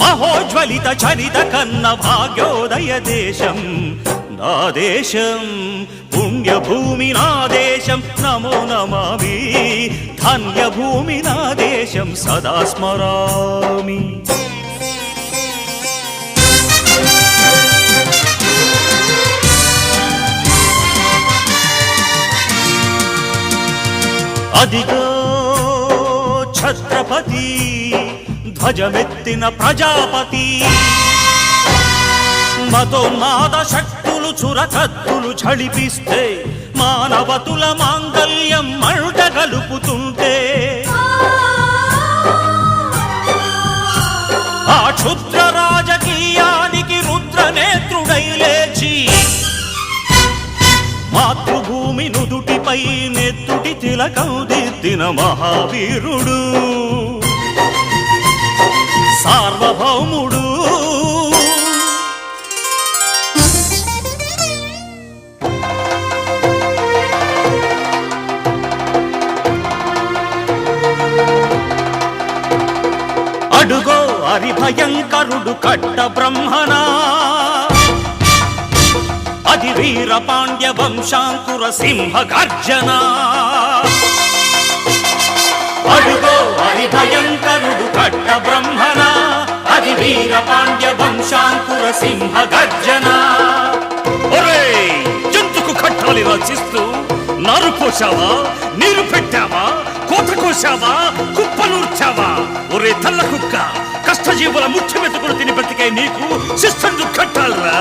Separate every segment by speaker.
Speaker 1: మహోజ్వలిత చరిత కన్న భాగ్యోదయ దేశం. నా దేశం పుణ్యభూమి నా దేశం. నమో నమామి ధన్యభూమి నా దేశం. సదా స్మరామి. అదిగో ఛత్రపతి ధ్వజమెత్తిన ప్రజాపతి. మతోన్మాద శక్తులు చురకత్తులు ఝడిపిస్తే మానవతుల మాంగల్యం మంట కలుపుతుంటే ఆ క్షుద్ర రాజకీయానికి రుద్రనేత్రుడై లేచి మాతృభూమి నుదుటిపై నెత్తుటి తిలకం దిద్దిన మహావీరుడు. సార్వభౌముడు. అడుగో హరిభయంకరుడు కట్ట బ్రహ్మనా. అది వీర పాండ్య వంశాంకుర సింహ గర్జనా. అడుగో హరిభయంకరుడు కట్ట బ్రహ్మణ అది వీర పాండ్య వంశాంకుర సింహ గర్జన. జంతుకు కట్టాలి రచిస్తూ నారు పోసావా నీరు పెట్టావా కోత కోసావా కుప్పనూర్చావా ఒరే తల్ల కుక్క కష్టజీవుల ముఖ్య మెతుకులు తిని బ్రతికే నీకు శిస్తందు కట్టాలరా?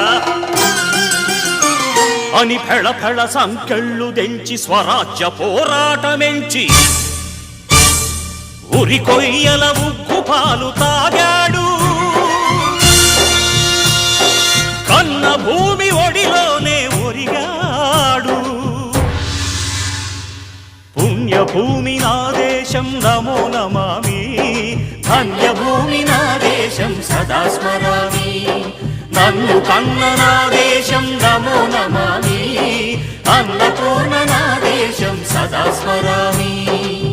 Speaker 1: అని ఫెళ ఫెళ సంకెళ్ళు దెంచి స్వరాజ్య పోరాటమెంచి ఉరి కొయ్యల ఉగ్గు పాలు తాగాడు. కన్న భూమి ఒడిలోనే ఒరిగాడు. పుణ్యభూమి నా దేశం నమో నమామి. ధన్యభూమి నా దేశం సదా స్మరామి. నన్ను కన్న నా దేశం నమో నమామి. అన్నపూర్ణ నా దేశం సదా స్మరామి.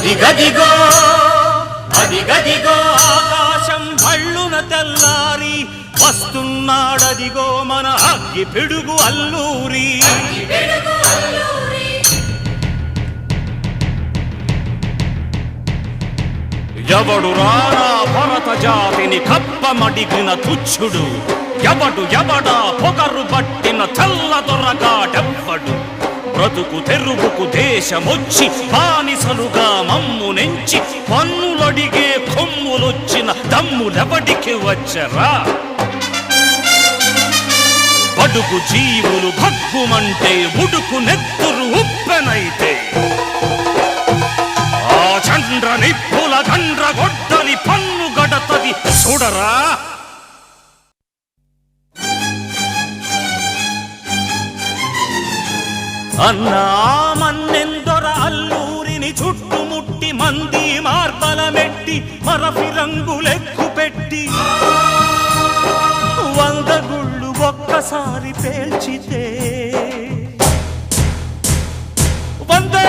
Speaker 1: అదిగదిగో అదిగదిగో ఆకాశం భళ్ళున తెల్లారి వస్తున్నాడదిగో మన అగ్గి పిడుగు అల్లూరి. ఎవడు రానా భరత జాతిని కప్పమడిగిన తుచ్చుడు ఎవడు ఎవడా పొగరు పట్టిన తెల్ల దొరగాడెవ్వడు. బ్రతుకు తెరువుకు దేశమొచ్చి బానిసలుగా మమ్ము నెంచి పన్నులడిగే కొమ్ములొచ్చిన దమ్ములెవడికి వచ్చరా? బడుగు జీవులు భగ్గుమంటే ఉడుకు నెత్తురు ఉప్పెనైతే. ఆ చండ్ర నిప్పుల గండ్ర గొడ్డలి పన్ను గడతది చూడరా? అన్న మన్నెందొర అల్లూరిని చుట్టుముట్టి మంది మార్బలమెట్టి మరఫి రంగులెక్కు పెట్టి. వంద గుళ్ళు ఒక్కసారి పేల్చితే. వందే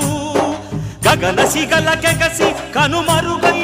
Speaker 1: గగన సిగల కెగసి కనుమరుగై